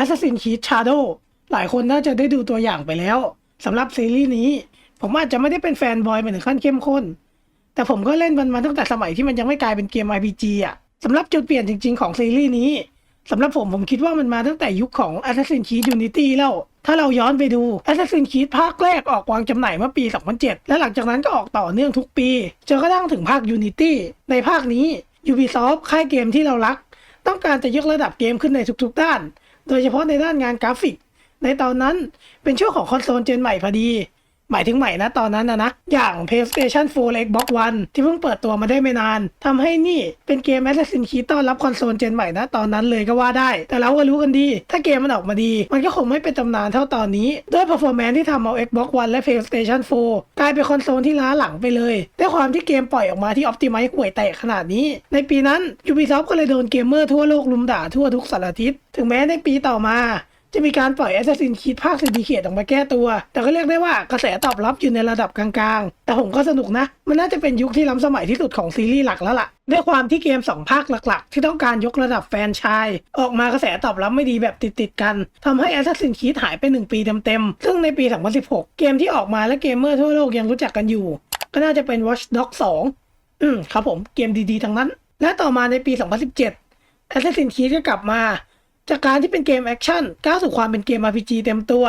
Assassin's Creed Shadow หลายคนน่าจะได้ดูตัวอย่างไปแล้วสำหรับซีรีส์นี้ ผมอาจจะไม่ได้เป็นแฟนบอยเป็นถึงขั้นเข้มข้น แต่ผมก็เล่นมันมาตั้งแต่สมัยที่มันยังไม่กลายเป็นเกม RPG อะสำหรับจุดเปลี่ยนจริง ๆ ของซีรีส์นี้สำหรับผมผมคิดว่ามันมาตั้งแต่ยุคของ Assassin's Creed Unity แล้ว ถ้าเราย้อนไปดู Assassin's Creed ภาคแรกออกวางจำหน่ายเมื่อปี 2007 และหลังจากนั้นก็ออกต่อเนื่องทุกปีจนกระทั่งถึงภาค Unity ในภาคนี้ Ubisoft ค่ายเกมที่เรารัก ต้องการจะยกระดับเกมขึ้นในทุกๆด้าน โดยเฉพาะในด้านงานกราฟิก ในตอนนั้นเป็นช่วงของคอนโซลเจนใหม่พอดี หมายถึงใหม่นะตอนนั้นนะนะ อย่าง PlayStation 4และ Xbox One ที่เพิ่งเปิดตัวมาได้ไม่นานทำให้นี่เป็นเกม Assassin's Creed ต้อนรับคอนโซลเจนใหม่นะตอนนั้นเลยก็ว่าได้ แต่เราก็รู้กันดี ถ้าเกมมันออกมาดี มันก็คงไม่เป็นตำนานเท่าตอนนี้ ด้วย performance ที่ทำเอา Xbox One และ PlayStation 4 กลายเป็นคอนโซลที่ล้าหลังไปเลยด้วยความที่เกมปล่อยออกมาที่ Optimize ห่วยแตกขนาดนี้ ในปีนั้น Ubisoft ก็เลยโดนเกมเมอร์ทั่วโลกลุมด่าทั่วทุกสารทิศถึงแม้ในปีต่อมา จะมีการปล่อย Assassin's Creed ภาค Syndicate ออกมาแก้ตัว แต่ก็เรียกได้ว่ากระแสตอบรับอยู่ในระดับกลางๆ แต่ผมก็สนุกนะ มันน่าจะเป็นยุคที่ล้ำสมัยที่สุดของซีรีส์หลักแล้วล่ะ ด้วยความที่เกม 2 ภาคหลักๆ ที่ต้องการยกระดับแฟนชาย ออกมากระแสตอบรับไม่ดีแบบติดๆกันทำให้ Assassin's Creed หายไป 1 ปีเต็มๆ ซึ่งในปี 2016 เกมที่ออกมาและเกมเมอร์ทั่วโลกยังรู้จักกันอยู่ ก็น่าจะเป็น Watch Dogs 2 อืมครับผมเกมดีๆทั้งนั้น และต่อมาในปี 2017 Assassin's Creed ก็กลับมา จากการที่เป็นเกมแอคชั่นก้าวสู่ความเป็นเกม RPG เต็มตัว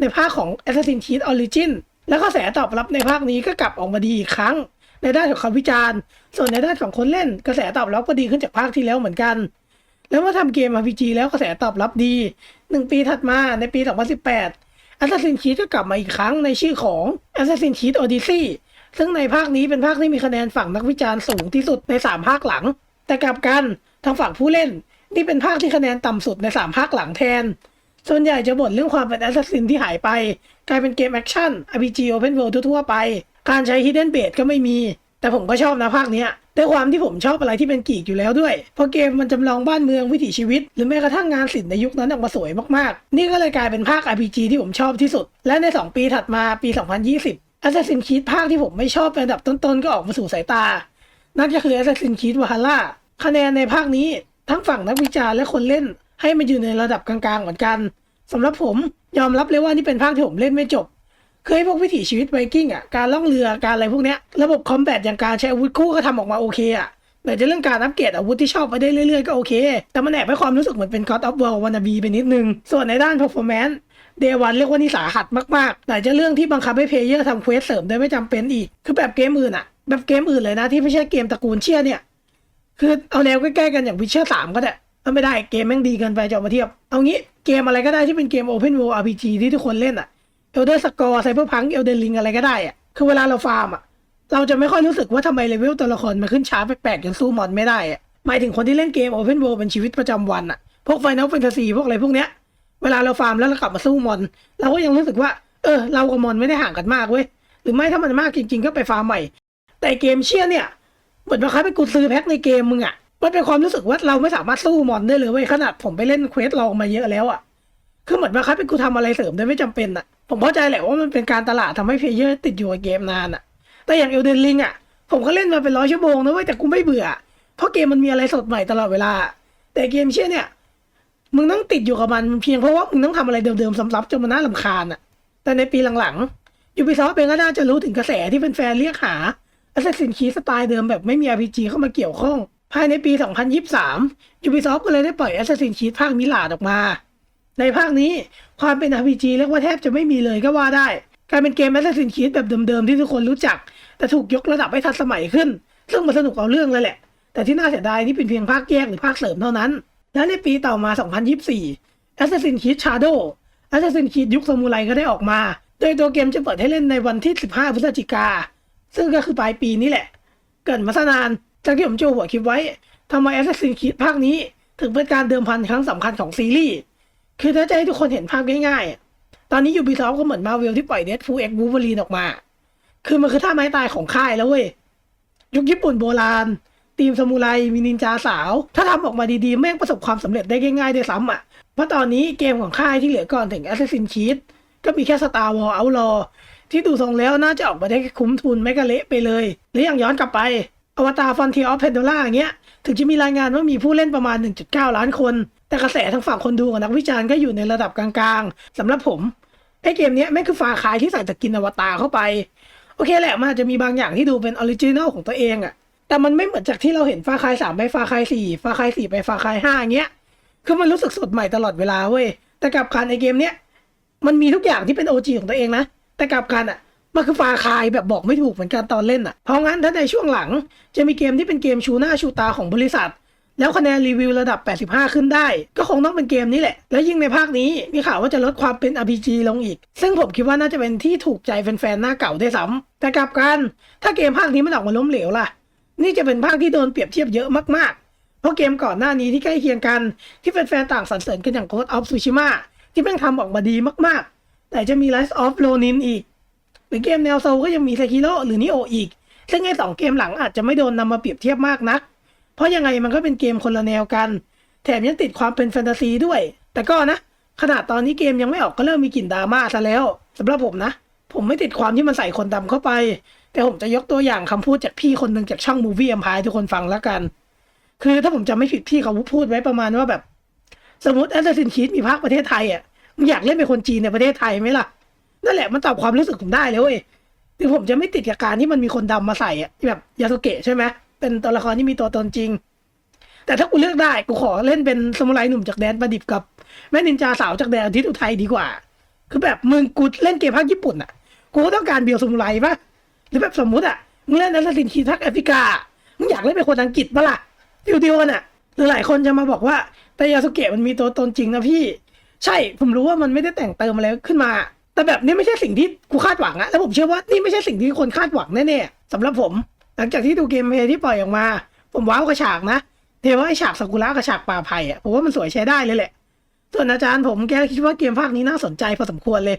ในภาคของ Assassin's Creed Origin แล้วก็แสตอบรับในภาคนี้ก็กลับออกมาดีอีกครั้ง ในด้านของคำวิจารณ์ ส่วนในด้านของคนเล่น กระแสตอบรับก็ดีขึ้นจากภาคที่แล้วเหมือนกัน แล้วเมื่อทำเกม RPG แล้วกระแสตอบรับดี 1 ปีถัดมาในปี 2018 Assassin's Creed ก็กลับมาอีกครั้งในชื่อของ Assassin's Creed Odyssey ซึ่งในภาคนี้เป็นภาคที่มีคะแนนฝั่งนักวิจารณ์สูงที่สุดใน 3 ภาคหลัง แต่กลับกันทางฝั่งผู้เล่น นี่เป็นภาคที่คะแนนต่ำสุดใน3ภาคหลังแทน ส่วนใหญ่จะบ่นเรื่องความเป็น Assassin ที่หายไป กลายเป็นเกมแอคชั่น RPG Open World ทั่วๆไป การใช้ Hidden Base ก็ไม่มี แต่ผมก็ชอบนะภาคเนี้ยด้วยความที่ผมชอบอะไรที่เป็นกีกอยู่แล้วด้วย เพราะเกมมันจำลองบ้านเมืองวิถีชีวิต หรือแม้กระทั่งงานศิลป์ในยุคนั้นออกมาสวยมากๆ นี่ก็เลยกลายเป็นภาค RPG ที่ผมชอบที่สุด และใน 2 ปีถัดมาปี 2020 Assassin's Creed ภาคที่ผมไม่ชอบเป็นอันดับต้นๆ ก็ออกมาสู่สายตา นั่นก็คือ Assassin's Creed Valhalla คะแนนในภาคนี้ ทั้งฝั่งนักวิจารณ์และคนเล่นให้มันอยู่ในระดับกลางๆเหมือนกันสำหรับผมยอมรับเลยว่านี่เป็นภาคที่ผมเล่นไม่จบเคยพวกวิถีชีวิตไวกิ้งอะการล่องเรือการอะไรพวกเนี้ยระบบคอมแบทอย่างการใช้อาวุธคู่ก็ทำออกมาโอเคอะแต่จะเรื่องการอัปเกรดอาวุธที่ชอบไปได้เรื่อยๆก็โอเค แต่มันแอบให้ความรู้สึกเหมือนเป็น God of War วานาบีไปนิดนึง ส่วนในด้าน performance เดวันเรียกว่านี่สาหัสมากๆ แต่จะเรื่องที่บังคับให้เพลเยอร์ทำเควสเสริมโดยไม่จำเป็นอีก คือแบบเกมอื่นอะ แบบเกมอื่นเลยนะที่ไม่ใช่เกมตระกูลเชียเนี่ย คือเอาแนวใกล้ๆกันอย่างวิเชอร์สามก็ได้เอาไม่ได้เกมแม่งดีเกินไปจะเอามาเทียบ เอางี้เกมอะไรก็ได้ที่เป็นเกม Open World RPG ที่ทุกคนเล่นอะ Elder Scrolls Cyberpunk Elden Ring อะไรก็ได้อะคือเวลาเราฟาร์มอะเราจะไม่ค่อยรู้สึกว่าทำไมเลเวลตัวละครมันขึ้นช้าแปลกๆจนสู้มอนไม่ได้อะหมายถึงคนที่เล่นเกม Open World เป็นชีวิตประจำวันอะพวก Final Fantasy พวกอะไรพวกเนี้ยเวลาเราฟาร์มแล้วเรากลับมาสู้มอน เราก็ยังรู้สึกว่า เออ เรากับมอนไม่ได้ห่างกันมากเว้ยหรือไม่ถ้ามันมากจริง ๆ ก็ไปฟาร์มใหม่ แต่เกมเชี่ยเนี่ย เหมือนว่าเขาไปกูซื้อแพ็คในเกมมึงอะมันเป็นความรู้สึกว่าเราไม่สามารถสู้มอนได้เลยเว้ยขนาดผมไปเล่นเควสลองมาเยอะแล้วอะคือเหมือนว่าเขาเป็นกูทำอะไรเสริมโดยไม่จำเป็นอะผมเข้าใจแหละว่ามันเป็นการตลาดทำให้เพลเยอร์ติดอยู่กับเกมนานอะแต่อย่างเอลเดนลิงอะผมก็เล่นมาเป็นร้อยชั่วโมงนะเว้ยแต่กูไม่เบื่อ เพราะเกมมันมีอะไรสดใหม่ตลอดเวลา แต่เกมเชี่ยเนี่ยมึงต้องติดอยู่กับมันเพียงเพราะว่ามึงต้องทำอะไรเดิมๆซ้ำๆจนมันน่าลำคาญอะแต่ในปีหลังๆ Ubisoft เองก็น่าจะรู้ถึงกระแสที่เป็นแฟนๆเรียกหา Assassin's Creed สไตล์เดิมแบบไม่มี RPG เข้ามาเกี่ยวข้อง ภายในปี 2023 Ubisoft ก็เลยได้ปล่อย Assassin's Creed ภาคมิลาดออกมา ในภาคนี้ความเป็น RPG เรียกว่าแทบจะไม่มีเลยก็ว่าได้กลายเป็นเกม Assassin's Creed แบบเดิมๆที่ทุกคนรู้จัก แต่ถูกยกระดับให้ทันสมัยขึ้น ซึ่งมันสนุกเอาเรื่องเลยแหละ แต่ที่น่าเสียดายนี่เป็นเพียงภาคแยกหรือภาคเสริมเท่านั้น และในปีต่อมา 2024 Assassin's Creed Shadow Assassin's Creed ยุคซามูไรก็ได้ออกมา โดยตัวเกมจะเปิดให้เล่นในวันที่ 15 พฤศจิกา ซึ่งก็คือปลายปีนี้แหละ เกิดมาซะนานจากที่ผมโจหัวคลิปไว้ทำไม Assassin's Creed ภาคนี้ ถึงเป็นการเดิมพันครั้งสำคัญของซีรีส์ คือถ้าจะให้ทุกคนเห็นภาพง่ายๆ ตอนนี้ Ubisoft ก็เหมือน Marvel ที่ปล่อย Deadpool X Wolverine ออกมา คือมันคือท่าไม้ตายของค่ายแล้วเว้ย ยุคญี่ปุ่นโบราณทีมซามูไรมีนินจาสาว ถ้าทำออกมาดีๆ แม่งประสบความสำเร็จได้ง่ายๆด้วยซ้ำอะ เพราะตอนนี้เกมของค่ายที่เหลือก่อนถึง Assassin's Creed ก็มีแค่ Star Wars Outlaw ที่ดูทรงแล้วน่าจะออกมาได้คุ้มทุนไม่ก็เละไปเลยหรืออย่างย้อนกลับไปอวตาร Frontier of Pandora อย่างเงี้ยถึงจะมีรายงานว่ามีผู้เล่นประมาณ 1.9 ล้านคน แต่กระแสทางฝั่งคนดูกับนักวิจารณ์ก็อยู่ในระดับกลางๆสำหรับผมไอเกมเนี้ยแม่งคือฟาคายที่ใส่สกินอวตารเข้าไป โอเคแหละมันอาจจะมีบางอย่างที่ดูเป็นออริจินอลของตัวเองอะแต่มันไม่เหมือนจากที่เราเห็นฟาคายสามไปฟาคายสี่ฟาคายสี่ไปฟาคายห้าอย่างเงี้ยคือมันรู้สึกสดใหม่ตลอดเวลาเว้ยแต่กลับกันในเกมเนี้ยมันมีทุกอย่างที่เป็น OG ของตัวเองนะ แต่กลับกันอะมันคือฟาคายแบบบอกไม่ถูกเหมือนกันตอนเล่นอะ เพราะงั้นถ้าในช่วงหลังจะมีเกมที่เป็นเกมชูหน้าชูตาของบริษัท แล้วคะแนนรีวิวระดับ 85 ขึ้นได้ ก็คงต้องเป็นเกมนี้แหละ แล้วยิ่งในภาคนี้มีข่าวว่าจะลดความเป็น RPG ลงอีก ซึ่งผมคิดว่าน่าจะเป็นที่ถูกใจแฟนๆหน้าเก่าได้ซ้ำแต่กลับกัน ถ้าเกมภาคนี้มันออกมาล้มเหลวล่ะ นี่จะเป็นภาคที่โดนเปรียบเทียบเยอะมากๆ เพราะเกมก่อนหน้านี้ที่ใกล้เคียงกันที่แฟนๆต่างสรรเสริญกันอย่าง Ghost of Tsushima ที่แม่งทำออกมาดีมากๆ แต่จะมี Rise of Ronin อีก หรือเกมแนวโซลก็ยังมี Sekiro หรือ Nioh อีก ซึ่งไอ้สองเกมหลังอาจจะไม่โดนนำมาเปรียบเทียบมากนัก เพราะยังไงมันก็เป็นเกมคนละแนวกัน แถมยังติดความเป็นแฟนตาซีด้วย แต่ก็นะ ขนาดตอนนี้เกมยังไม่ออกก็เริ่มมีกลิ่นดราม่าซะแล้วสำหรับผมนะ ผมไม่ติดความที่มันใส่คนดำเข้าไป แต่ผมจะยกตัวอย่างคำพูดจากพี่คนหนึ่งจากช่อง Movie Empire ให้ทุกคนฟังแล้วกัน คือถ้าผมจำไม่ผิดพี่เขาพูดไว้ประมาณว่าแบบ สมมติ Assassin's Creed มีภาคประเทศไทยอะ มึงอยากเล่นเป็นคนจีนในประเทศไทยไหมล่ะ นั่นแหละมันตอบความรู้สึกผมได้เลยเว้ยถึงผมจะไม่ติดกับการที่มันมีคนดำมาใส่อะแบบยาสุเกะใช่ไหมเป็นตัวละครที่มีตัวตนจริง แต่ถ้ากูเลือกได้กูขอเล่นเป็นสมุไรหนุ่มจากแดนประดิบกับ แม่นินจาสาวจากแดนอาทิตย์อุทัยดีกว่า คือแบบมึงกูเล่นเกมภาคญี่ปุ่นอะกูก็ต้องการเบียวสมุไรปะหรือแบบสมมุติอะมึงเล่นนัสซินคีทักแอฟริกามึงอยากเล่นเป็นคนอังกฤษปะล่ะดิวดิวกันอะหรือหลายคนจะมาบอกว่าแต่ยาสุเกะมันมีตัวตนจริงนะพี่ ใช่ผมรู้ว่ามันไม่ได้แต่งเติมอะไรขึ้นมา แต่แบบนี้ไม่ใช่สิ่งที่กูคาดหวังอะแล้วผมเชื่อว่านี่ไม่ใช่สิ่งที่คนคาดหวังแน่ๆสำหรับผม หลังจากที่ดูเกมเพลย์ที่ปล่อยออกมา ผมว้าวกับฉากนะเทว่าไอฉากซากุระกับฉากป่าไผ่อะผมว่ามันสวยใช้ได้เลยแหละ ส่วนอาจารย์ผมแกคิดว่าเกมภาคนี้น่าสนใจพอสมควรเลย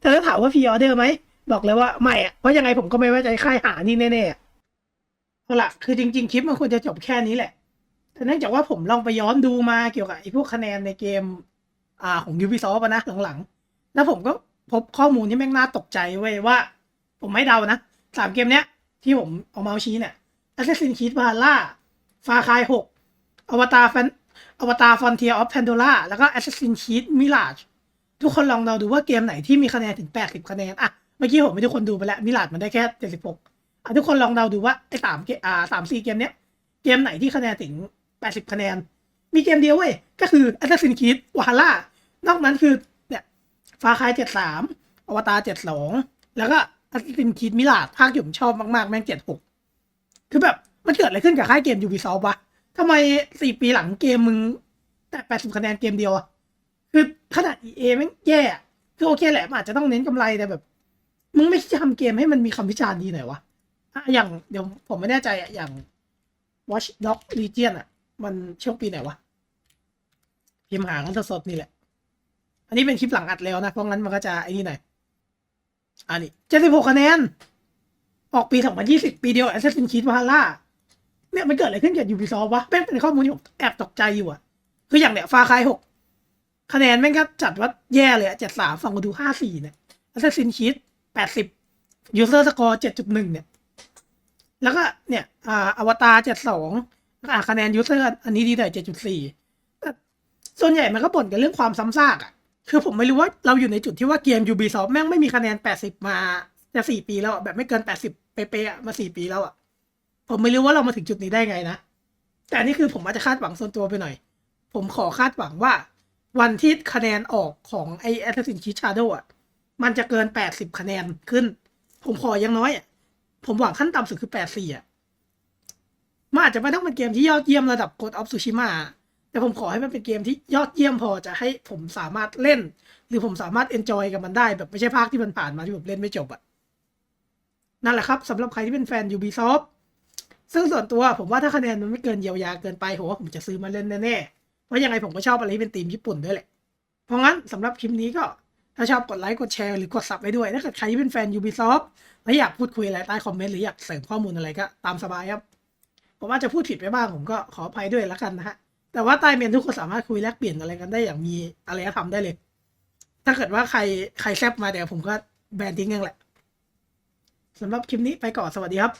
แต่ถ้าถามว่าพีออเดอร์ไหมบอกเลยว่าไม่อะเพราะยังไงผมก็ไม่ไว้ใจค่ายหานี่แน่ๆเอาล่ะคือจริง ๆคลิปมันควรจะจบแค่นี้แหละแต่เนื่องจากว่าผมลองไปย้อนดูมาเกี่ยวกับไอ้พวกคะแนนในเกม อ่าของ Ubisoft อะนะหลังๆ แล้วผมก็พบข้อมูลที่แม่งน่าตกใจเว้ยว่า ผมไม่เดานะสามเกมเนี้ย ที่ผมเอาเมาส์ชี้เนี่ย Assassin's Creed Valhalla Far Cry 6 Avatar Fan Avatar Frontier of Pandora แล้วก็ Assassin's Creed Mirage ทุกคนลองเดาดูว่าเกมไหนที่มีคะแนนถึง 80 คะแนนอะเมื่อกี้ผมให้ทุกคนดูไปแล้ว Mirage มันได้แค่ 76อะทุกคนลองเดาดูว่าไอ้สามเกมอ่าสามสี่เกมเนี้ยเกมไหนที่คะแนนถึง 80 คะแนน มีเกมเดียวเว้ย ก็คือ Assassin's Creed Valhalla นอกนั้นคือเนี่ยฟาคาย73อวตาร72แล้วก็ Assassin's Creed Mirage ภาคที่ผมชอบมากๆ แม่ง76คือแบบ มันเกิดอะไรขึ้นกับค่ายเกม Ubisoft วะทำไม4ปีหลังเกมมึง แต่80คะแนนเกมเดียวอะคือขนาด EA แม่งแย่คือโอเคแหละมันอาจจะต้องเน้นกำไรแต่แบบ มึงไม่คิดจะทำเกมให้มันมีคำวิจารณ์ดีหน่อยวะอะอย่างเดี๋ยวผมไม่แน่ใจอะอย่าง Watch Dog Legion อะ มันช่วงปีไหนวะพิมพ์หากันสดๆนี่แหละ อันนี้เป็นคลิปหลังอัดแล้วนะ เพราะงั้นมันก็จะไอ้นี่หน่อยอันนี้เจ็ดสิบหกคะแนน ออกปีสองพันยี่สิบปีเดียว Assassin's Creed Valhalla เนี่ยมันเกิดอะไรขึ้นกับ Ubisoft วะเป็นเป็นข้อมูลที่ผมแอบตกใจอยู่อะคืออย่างเนี้ยฟาคายหกคะแนนแม่งก็จัดว่าแย่เลยอะเจ็ดสามฝั่งกูดูห้าสี่เนี่ย Assassin's Creed แปดสิบ User Score เจ็ดจุดหนึ่งเนี่ย แล้วก็เนี่ยอ่าอวตารเจ็ดสอง อ่าคะแนนยูเซอร์อันนี้ดีแต่เจ็ดจุดสี่ส่วนใหญ่มันก็บ่นกันเรื่องความซ้ำซากอะ คือผมไม่รู้ว่าเราอยู่ในจุดที่ว่าเกม Ubisoft แม่งไม่มีคะแนนแปดสิบมาจะสี่ปีแล้วแบบไม่เกินแปดสิบเป๊ะๆมาสี่ปีแล้วอะ ผมไม่รู้ว่าเรามาถึงจุดนี้ได้ไงนะ แต่นี่คือผมอาจจะคาดหวังส่วนตัวไปหน่อย ผมขอคาดหวังว่า วันที่คะแนนออกของไอ้ Assassin's Creed Shadow อะ มันจะเกินแปดสิบคะแนนขึ้น ผมขออยังน้อยอะ ผมหวังขั้นต่ำสุดคือแปดสี่อะ มันอาจจะไม่ต้องเป็นเกมที่ยอดเยี่ยมระดับ Ghost of Tsushima แต่ผมขอให้มันเป็นเกมที่ยอดเยี่ยมพอจะให้ผมสามารถเล่น หรือผมสามารถ enjoy กับมันได้แบบไม่ใช่ภาคที่มันผ่านมาที่ผมเล่นไม่จบอะนั่นแหละครับสำหรับใครที่เป็นแฟน Ubisoft ซึ่งส่วนตัวผมว่าถ้าคะแนนมันไม่เกินเยียวยาเกินไปผมว่าผมจะซื้อมาเล่นแน่ๆเพราะยังไงผมก็ชอบอะไรที่เป็นธีมญี่ปุ่นด้วยแหละ เพราะงั้นสำหรับคลิปนี้ก็ถ้าชอบกดไลค์กดแชร์หรือกดซับไว้ด้วย ถ้าเกิดใครที่เป็นแฟน Ubisoft แล้วอยากพูดคุยอะไรใต้คอมเมนต์หรืออยากเสริมข้อมูลอะไรก็ตามสบายครับ ผมอาจจะพูดผิดไปบ้างผมก็ขออภัยด้วยแล้วกันนะฮะ แต่ว่าใต้เมนทุกคนสามารถคุยแลกเปลี่ยนอะไรกันได้อย่างมีอารยธรรมได้เลย ถ้าเกิดว่าใครใครแซบมาเดี๋ยวผมก็แบนทิ้งเองแหละสำหรับคลิปนี้ไปก่อนสวัสดีครับ